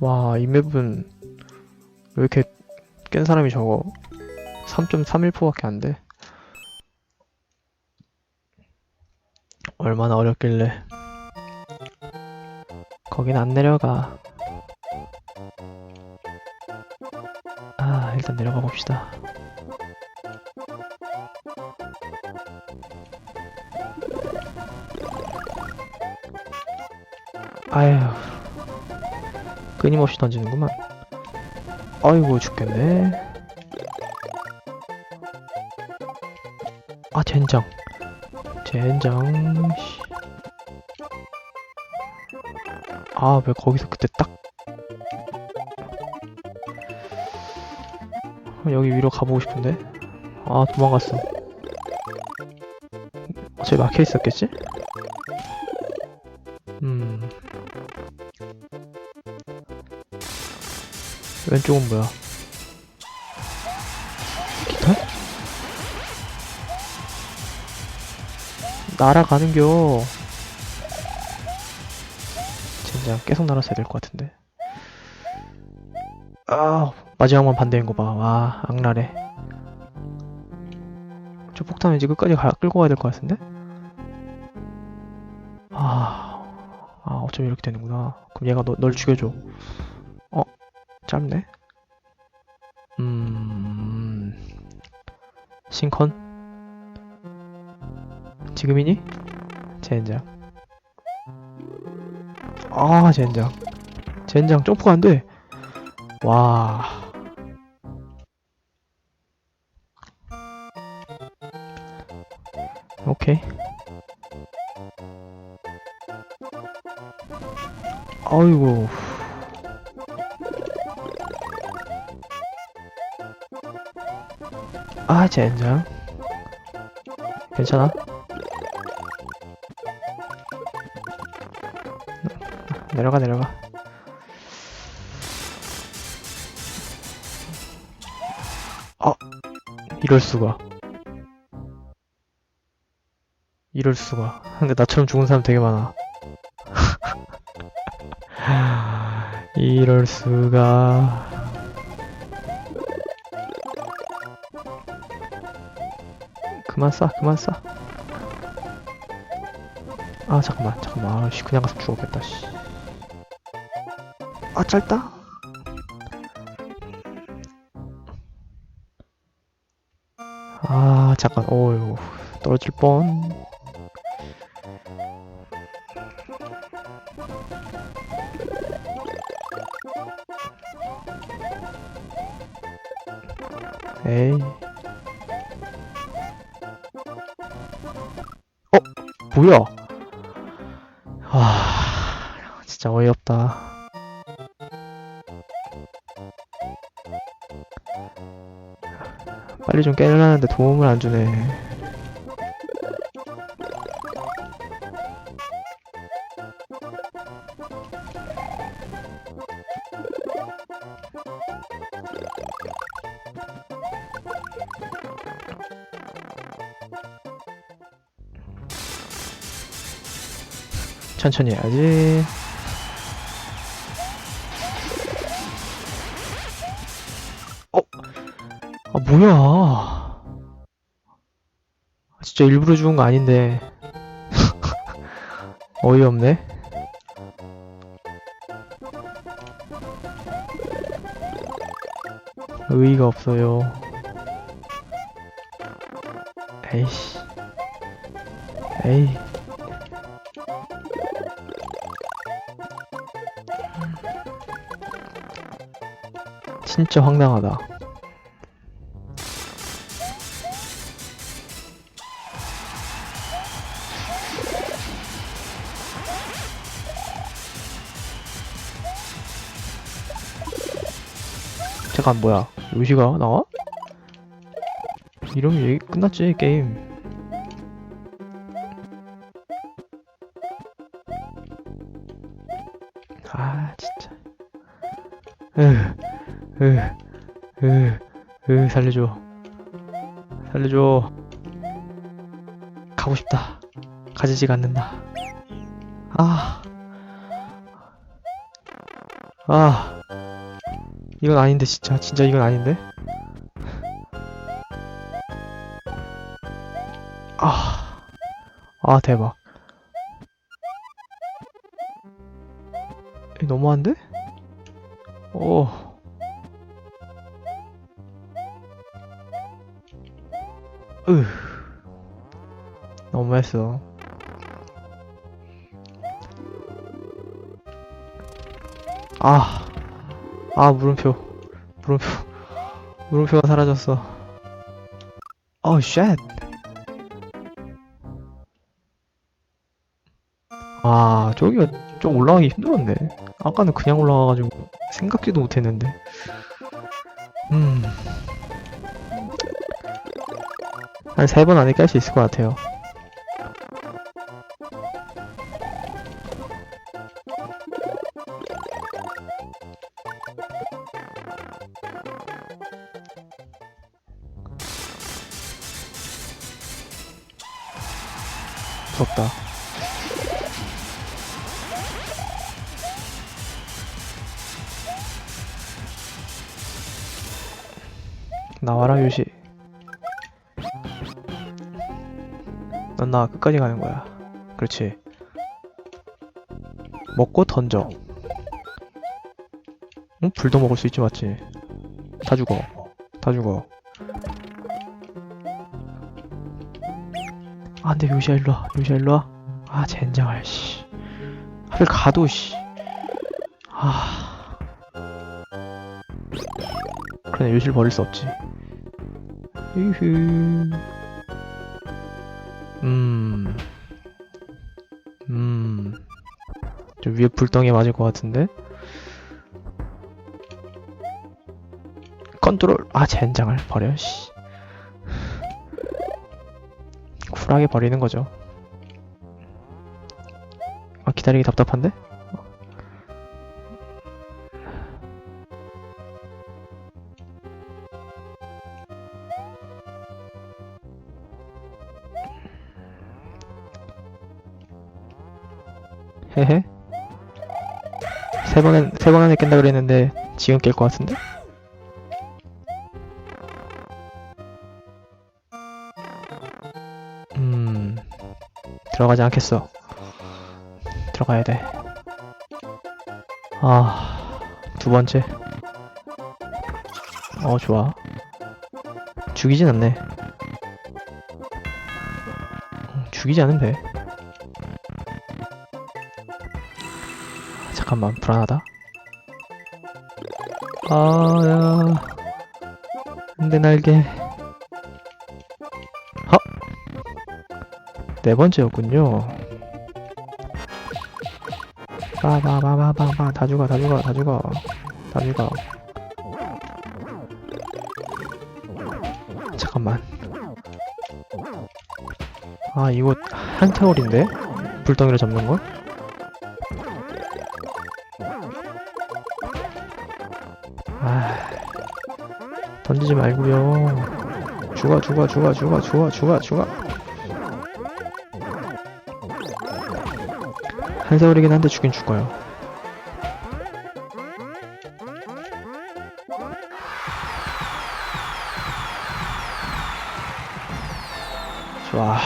와, 이 맵은 왜 이렇게 깬 사람이 적어? 3.31%밖에 안 돼. 얼마나 어렵길래. 거긴 안 내려가. 아, 일단 내려가 봅시다. 아휴. 끊임없이 던지는구만. 아이고, 죽겠네. 아, 젠장. 젠장, 씨. 아, 왜 거기서 그때 딱. 아, 여기 위로 가보고 싶은데? 아, 도망갔어. 어차피 막혀 있었겠지? 왼쪽은 뭐야? 기타? 날아가는겨. 젠장 계속 날았어야 될 것 같은데. 아 마지막만 반대인 거 봐. 와 악랄해. 저 폭탄 왠지 끝까지 가, 끌고 가야 될 것 같은데? 아, 아 어쩜 이렇게 되는구나. 그럼 얘가 너, 널 죽여줘. 어? 짧네? 음... 싱컨? 지금이니? 젠장. 아, 젠장. 젠장, 점프가 안 돼. 와. 오케이. 아이고. 아, 젠장. 괜찮아? 내려가, 내려가. 아, 이럴 수가. 이럴 수가. 근데 나처럼 죽은 사람 되게 많아. 이럴 수가. 그만 쏴, 그만 쏴. 아, 잠깐만, 잠깐만. 아씨, 그냥 가서 죽었겠다, 씨. 아, 짧다? 아, 잠깐, 어휴, 떨어질 뻔. 에이. 어? 뭐야? 와, 진짜 어이없다. 빨리 좀 깨려는데 도움을 안 주네. 천천히 해야지. 어? 아, 뭐야. 아, 진짜 일부러 죽은 거 아닌데. 어이없네. 의의가 없어요. 에이씨. 에이. 진짜 황당하다. 잠깐 뭐야? 요시가 나와? 이러면 얘기 끝났지 게임. 아 진짜. 으, 으, 으, 으, 살려줘. 살려줘. 가고 싶다. 가지지가 않는다. 아. 아 이건 아닌데 진짜 진짜 이건 아닌데 아, 아 대박 이 너무한데? 오 으 너무했어 아, 아, 물음표. 물음표. 물음표가 사라졌어. 어, 쉣. 아, 저기가 좀 올라가기 힘들었네. 아까는 그냥 올라가가지고 생각지도 못했는데. 음. 한 세 번 안에 깰 수 있을 것 같아요. 무섭다. 나와라 유시. 넌나 끝까지 가는 거야. 그렇지. 먹고 던져. 응? 불도 먹을 수 있지 맞지? 다 죽어. 다 죽어. 아, 근데 요시야 일로 와. 요시야 일로 와. 아, 젠장할 씨. 하필 가도 씨. 아. 그래 요시를 버릴 수 없지. 유후. 음. 음. 저 위에 불덩이 맞을 것 같은데? 컨트롤. 아, 젠장을 버려, 씨. 쿨하게 버리는 거죠. 아, 기다리기 답답한데? 헤헤. 세 번에, 세번 안에 깬다 그랬는데, 지금 깰 것 같은데? 음, 들어가지 않겠어. 들어가야 돼. 아, 두 번째. 어, 좋아. 죽이진 않네. 음, 죽이지 않으면 돼. 잠깐만, 불안하다. 아, 야. 내 날개. 네 번째였군요. 빠바바바바바 다 죽어 다 죽어 다 죽어 다 죽어. 잠깐만. 아 이거 한타월인데 불덩이를 잡는 건? 건드지 말고요. 죽어 죽어 죽어 죽어 죽어 죽어 죽어. 한세월이긴 한데 죽긴 죽어요. 좋아.